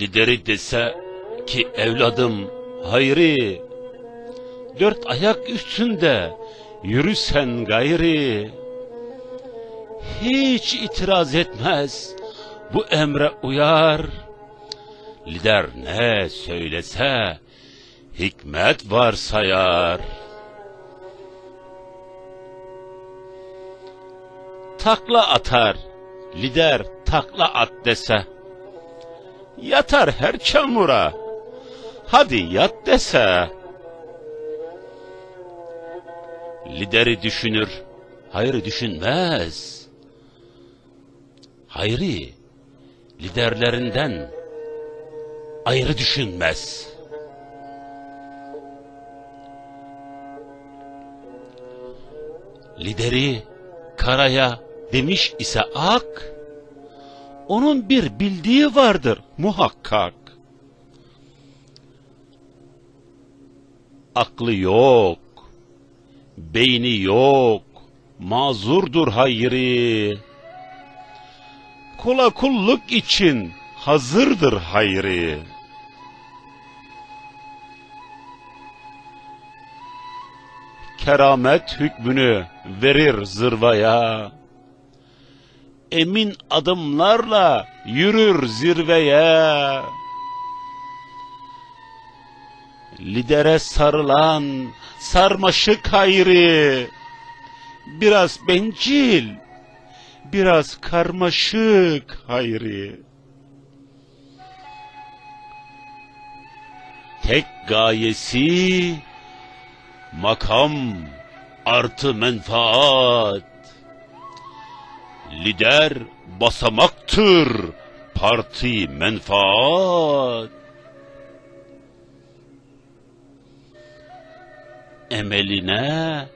Lideri dese ki evladım hayri, dört ayak üstünde yürüsen gayri. Hiç itiraz etmez, bu emre uyar. Lider ne söylese, hikmet var sayar. Takla atar, lider takla at dese. Yatar her çamura, hadi yat dese. Lideri düşünür, hayrı düşünmez. Hayri, liderlerinden ayrı düşünmez. Lideri karaya demiş ise ak, onun bir bildiği vardır muhakkak. Aklı yok, beyni yok, mazurdur hayri. Kula kulluk için hazırdır hayri. Keramet hükmünü verir zırvaya. Emin adımlarla yürür zirveye. Lidere sarılan sarmaşık hayri. Biraz bencil, biraz karmaşık hayri. Tek gayesi makam artı menfaat. Lider basamaktır parti menfaat. Emeline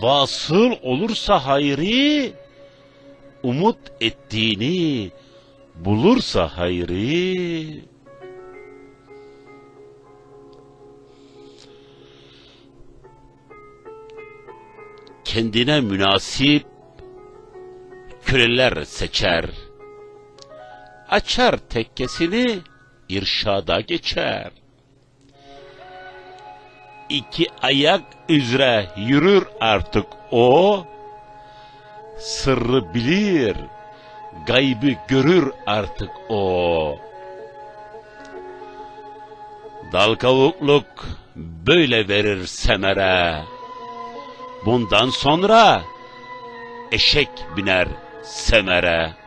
vasıl olursa hayri, umut ettiğini bulursa hayri, kendine münasip köleler seçer. Açar tekkesini irşada geçer. İki ayak üzere yürür artık o, sırrı bilir, gaybı görür artık o. Dal kavukluk böyle verir semere. Bundan sonra eşek biner semere.